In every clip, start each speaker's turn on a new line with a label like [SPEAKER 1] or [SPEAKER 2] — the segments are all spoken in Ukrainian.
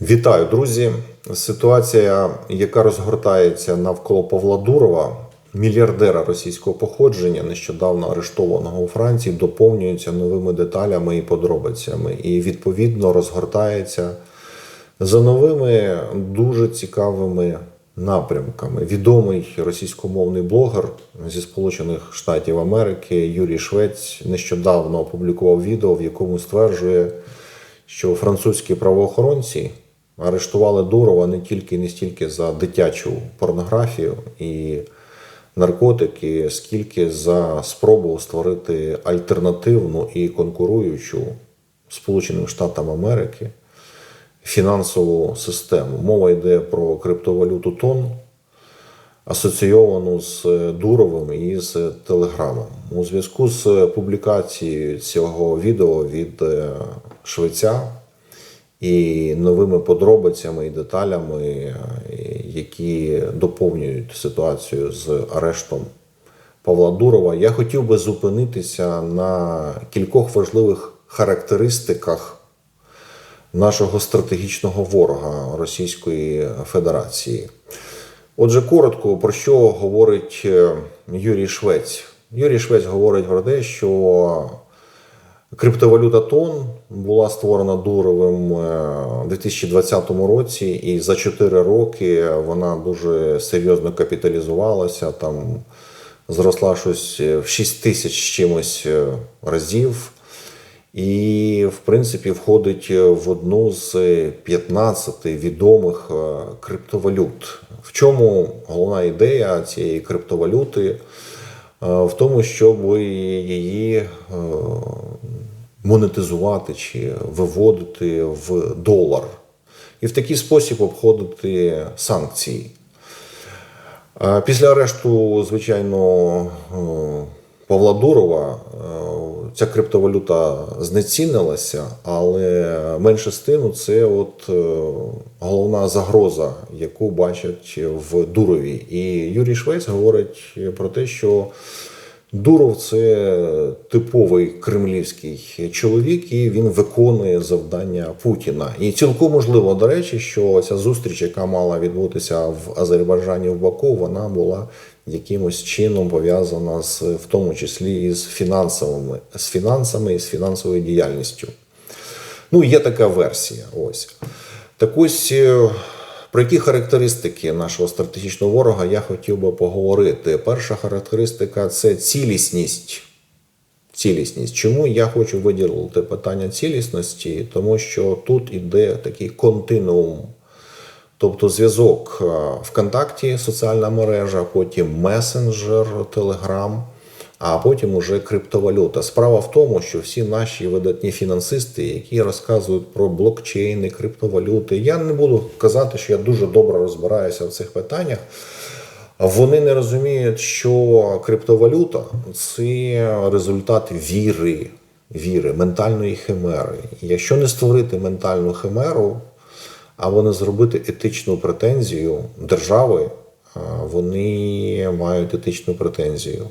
[SPEAKER 1] Вітаю, друзі! Ситуація, яка розгортається навколо Павла Дурова, мільярдера російського походження, нещодавно арештованого у Франції, доповнюється новими деталями і подробицями, і відповідно розгортається за новими дуже цікавими напрямками. Відомий російськомовний блогер зі Сполучених Штатів Америки Юрій Швець нещодавно опублікував відео, в якому стверджує, що французькі правоохоронці арештували Дурова не тільки і не стільки за дитячу порнографію і наркотики, скільки за спробу створити альтернативну і конкуруючу Сполученим Штатам Америки фінансову систему. Мова йде про криптовалюту Тон, асоційовану з Дуровим і з Телеграмом. У зв'язку з публікацією цього відео від е, Швеця і новими подробицями і деталями, е, які доповнюють ситуацію з арештом Павла Дурова, я хотів би зупинитися на кількох важливих характеристиках нашого стратегічного ворога Російської Федерації. Отже, коротко про що говорить е, Юрій Швець. Юрій Швець говорить про те, що криптовалюта Тон була створена Дуровим е, у 2020 році, і за 4 роки вона дуже серйозно капіталізувалася. Там зросла щось в 6 тисяч чимось е, разів. І, в принципі, входить в одну з 15 відомих е, криптовалют. В чому головна ідея цієї криптовалюти? Е, В тому, щоб її е, монетизувати чи виводити в долар. І в такий спосіб обходити санкції. Е, Після арешту, звичайно, е, Павла Дурова е, ця криптовалюта знецінилася, але менше з тим це от головна загроза, яку бачать в Дурові. І Юрій Швець говорить про те, що Дуров це типовий кремлівський чоловік, і він виконує завдання Путіна. І цілком можливо, до речі, що ця зустріч, яка мала відбутися в Азербайджані в Баку, вона була якимось чином пов'язана з в тому числі і з фінансовими, з фінансами і з фінансовою діяльністю. Ну, є така версія. Ось. Так ось е, про які характеристики нашого стратегічного ворога я хотів би поговорити. Перша характеристика це цілісність. Цілісність. Чому я хочу виділити питання цілісності? Тому що тут іде такий континуум. Тобто зв'язок е, ВКонтакті, соціальна мережа, потім месенджер, Телеграм, а потім уже криптовалюта. Справа в тому, що всі наші видатні фінансисти, які розказують про блокчейни, криптовалюти, я не буду казати, що я дуже добре розбираюся в цих питаннях. Вони не розуміють, що криптовалюта це результат віри, віри, ментальної химери. Якщо не створити ментальну химеру, або не зробити етичну претензію держави, вони мають етичну претензію.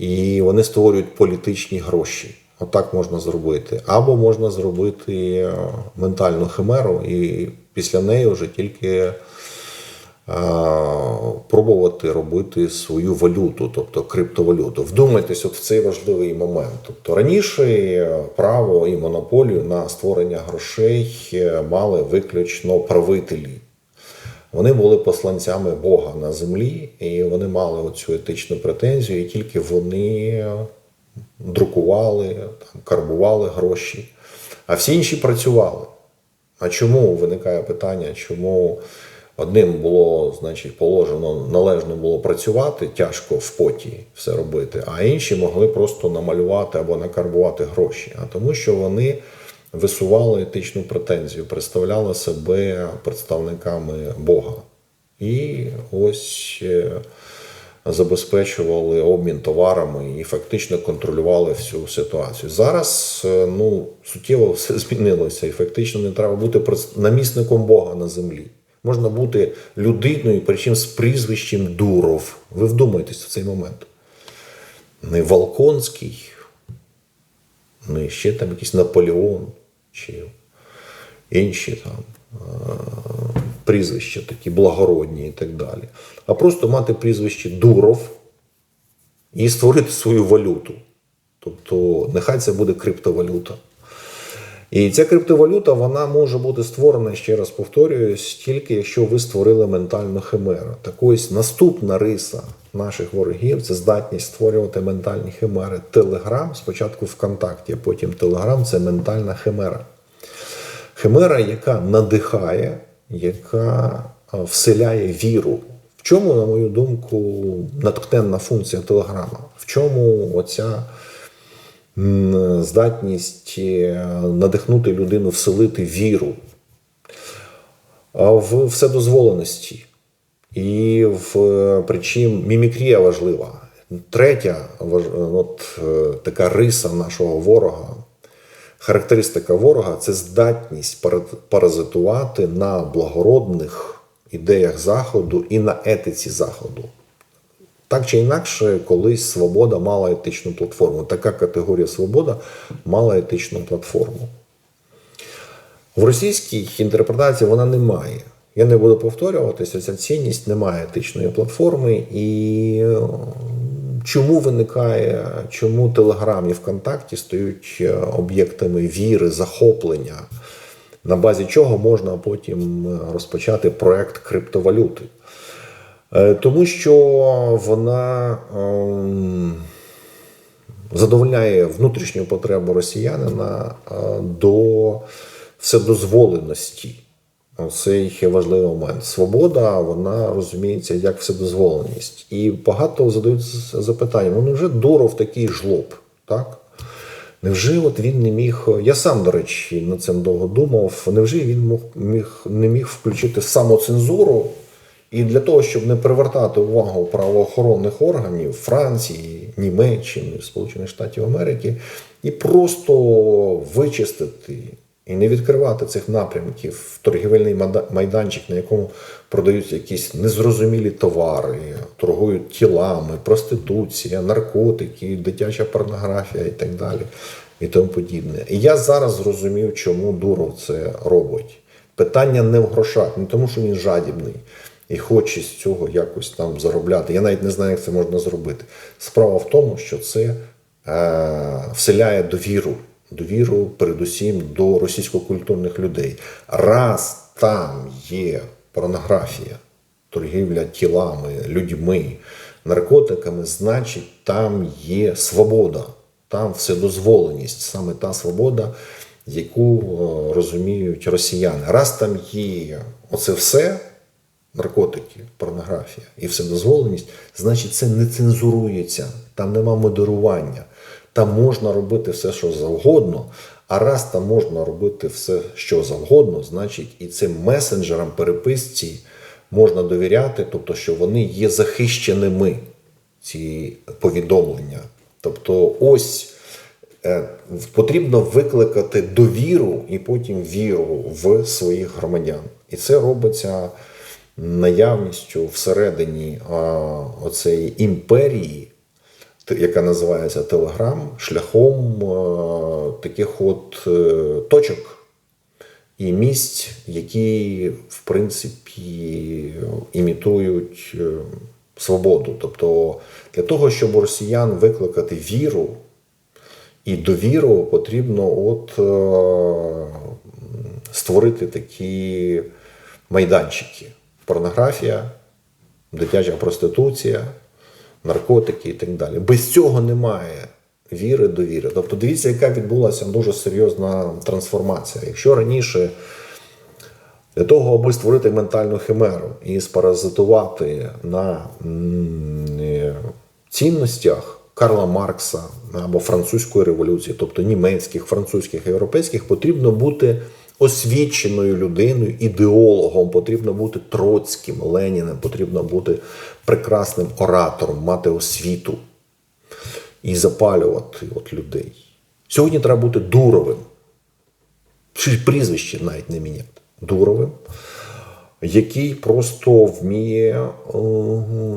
[SPEAKER 1] І вони створюють політичні гроші. Отак можна зробити. Або можна зробити е, ментальну химеру, і після неї вже тільки е, пробувати робити свою валюту, тобто криптовалюту. Вдумайтесь от в цей важливий момент. Тобто раніше е, право і монополію на створення грошей мали виключно правителі. Вони були посланцями Бога на землі, і вони мали оцю етичну претензію, і тільки вони друкували, там, карбували гроші, а всі інші працювали. А чому виникає питання, чому одним було, значить, положено, належно було працювати, тяжко в поті все робити, а інші могли просто намалювати або накарбувати гроші. А тому, що вони висували етичну претензію, представляли себе представниками Бога. І ось е, забезпечували обмін товарами і фактично контролювали всю ситуацію. Зараз е, ну, суттєво все змінилося, і фактично не треба бути намісником Бога на землі. Можна бути людиною, причому з прізвищем Дуров. Ви вдумайтесь в цей момент. Не Волконський, не ще там якийсь Наполеон чи інші там е, прізвища, такі благородні і так далі. А просто мати прізвище Дуров і створити свою валюту. Тобто, нехай це буде криптовалюта. І ця криптовалюта вона може бути створена, ще раз повторююсь, тільки якщо ви створили ментальну химеру. Так ось наступна риса наших ворогів це здатність створювати ментальні химери. Телеграм, спочатку ВКонтакті, а потім Телеграм це ментальна химера. Химера, яка надихає, яка вселяє віру. В чому, на мою думку, натхненна функція Телеграма? В чому оця здатність е, надихнути людину, вселити віру в вседозволеності і в причим мімікрія важлива. Третя от, е, така риса нашого ворога, характеристика ворога це здатність паразитувати на благородних ідеях Заходу і на етиці Заходу. Так чи інакше, колись свобода мала етичну платформу. Така категорія свобода мала етичну платформу. В російській інтерпретації вона не має. Я не буду повторюватися, ця цінність не має етичної платформи. І е, чому виникає, чому Телеграм і ВКонтакті стають е, об'єктами віри, захоплення, на базі чого можна потім е, розпочати проект криптовалюти? Е, Тому що вона ем, задовольняє внутрішню потребу росіянина е, до вседозволеності. Цей важливий момент. Свобода, вона розуміється як вседозволеність. І багато задають запитання: ну невже Дуров такий жлоб? Так? Невже от він не міг. Я сам, до речі, над цим довго думав. Невже він мог, міг, не міг включити самоцензуру? І для того, щоб не привертати увагу правоохоронних органів Франції, Німеччини, Сполучених Штатів Америки, і просто вичистити і не відкривати цих напрямків торгівельний майданчик, на якому продаються якісь незрозумілі товари, торгують тілами, проституція, наркотики, дитяча порнографія і так далі. І тому подібне. І я зараз зрозумів, чому Дуров це робить. Питання не в грошах, не тому, що він жадібний і хоче з цього якось там заробляти. Я навіть не знаю, як це можна зробити. Справа в тому, що це е, вселяє довіру. Довіру, передусім, до російсько-культурних людей. Раз там є порнографія, торгівля тілами, людьми, наркотиками, значить, там є свобода, там вседозволеність, саме та свобода, яку е, розуміють росіяни. Раз там є оце все, наркотики, порнографія і вседозволеність, значить, це не цензурується, там нема модерування. Там можна робити все, що завгодно. А раз там можна робити все, що завгодно, значить і цим месенджерам переписці можна довіряти, тобто, що вони є захищеними, ці повідомлення. Тобто, ось е, потрібно викликати довіру і потім віру в своїх громадян. І це робиться наявністю всередині оцеї імперії яка називається Телеграм, шляхом таких от е, точок і місць, які, в принципі, імітують е, свободу. Тобто, для того, щоб росіян викликати віру і довіру, потрібно от е, створити такі майданчики: порнографія, дитяча проституція, наркотики і так далі. Без цього немає віри, довіри. Тобто, дивіться, яка відбулася дуже серйозна трансформація. Якщо раніше для того, аби створити ментальну химеру і спаразитувати на е, цінностях Карла Маркса або французької революції, тобто німецьких, французьких, європейських, потрібно бути освіченою людиною, ідеологом, потрібно бути Троцьким, Леніним, потрібно бути прекрасним оратором, мати освіту і запалювати от людей. Сьогодні треба бути дуровим чи прізвище навіть не міняти. Дуровим. Який просто вміє е,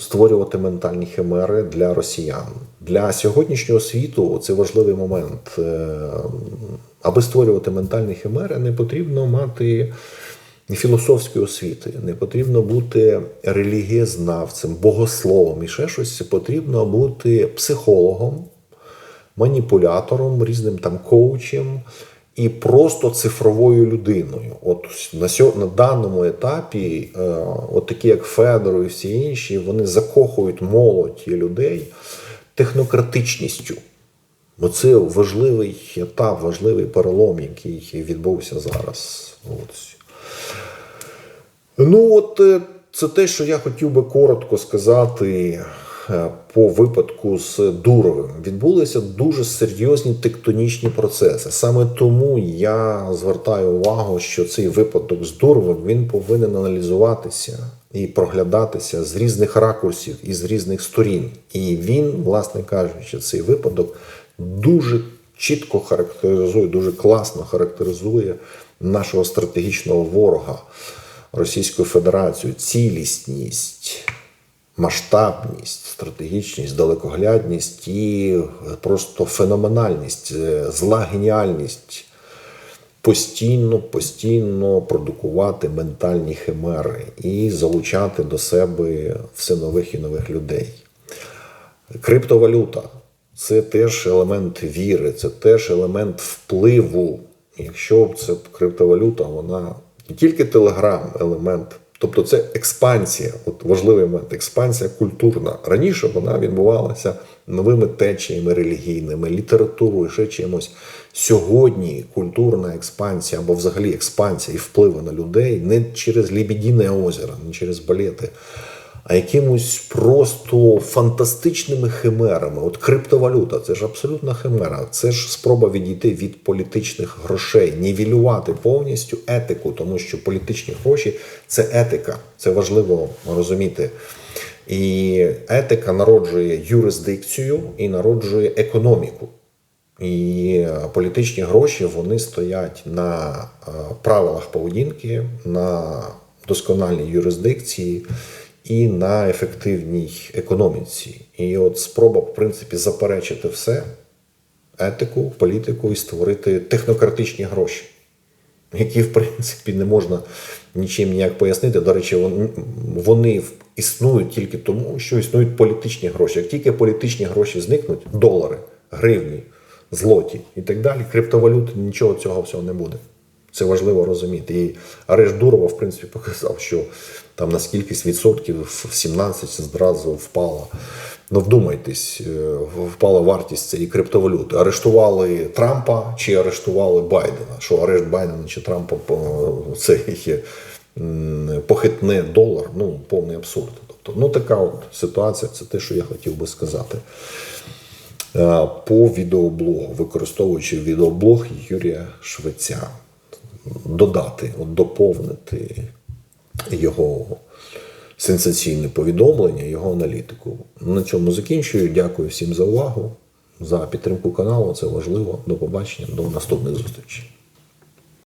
[SPEAKER 1] створювати ментальні химери для росіян. Для сьогоднішнього світу це важливий момент. Е, Аби створювати ментальні химери, не потрібно мати філософської освіти, не потрібно бути релігієзнавцем, богословом і ще щось. Потрібно бути психологом, маніпулятором, різним там коучем і просто цифровою людиною. От на на даному етапі, е, от такі як Федоров і всі інші, вони закохують молодь і людей технократичністю. Оце важливий етап, важливий перелом, який відбувся зараз. От. Ну, от е, це те, що я хотів би коротко сказати по випадку з Дуровим. Відбулися дуже серйозні тектонічні процеси. Саме тому я звертаю увагу, що цей випадок з Дуровим він повинен аналізуватися і проглядатися з різних ракурсів і з різних сторін. І він, власне кажучи, цей випадок дуже чітко характеризує, дуже класно характеризує нашого стратегічного ворога. Російською Федерацією цілісність, масштабність, стратегічність, далекоглядність і просто феноменальність, е, зла геніальність постійно, постійно продукувати ментальні химери і залучати до себе все нових і нових людей. Криптовалюта це теж елемент віри, це теж елемент впливу. Якщо це криптовалюта, вона не тільки телеграм елемент, тобто це експансія, от важливий момент, експансія культурна. Раніше вона відбувалася новими течіями релігійними, літературою, ще чимось. Сьогодні культурна експансія або взагалі експансія і впливу на людей не через Лібідіне озеро, не через балети. А якимось просто фантастичними химерами. От криптовалюта це ж абсолютна химера. Це ж спроба відійти від політичних грошей, нівелювати повністю етику, тому що політичні гроші це етика. Це важливо розуміти. І етика народжує юрисдикцію і народжує економіку. І політичні гроші вони стоять на е, правилах поведінки, на доскональній юрисдикції і на ефективній економіці. І от спроба, в принципі, заперечити все, етику, політику і створити технократичні гроші, які, в принципі, не можна нічим ніяк пояснити. До речі, вони існують тільки тому, що існують політичні гроші. Як тільки політичні гроші зникнуть, долари, гривні, злоті і так далі, криптовалюти, нічого цього всього не буде. Це важливо розуміти. І арешт Дурова, в принципі, показав, що там на скількись відсотків в 17 зразу впала. Ну, вдумайтесь, е, впала вартість цієї криптовалюти. Арештували Трампа чи арештували Байдена? Що арешт Байдена чи Трампа це є похитне долар, ну повний абсурд. Тобто, ну така от ситуація, це те, що я хотів би сказати. Е, По відеоблогу, використовуючи відеоблог Юрія Швеця, додати, от доповнити його сенсаційне повідомлення, його аналітику. На цьому закінчую. Дякую всім за увагу, за підтримку каналу. Це важливо. До побачення, до наступних зустрічей.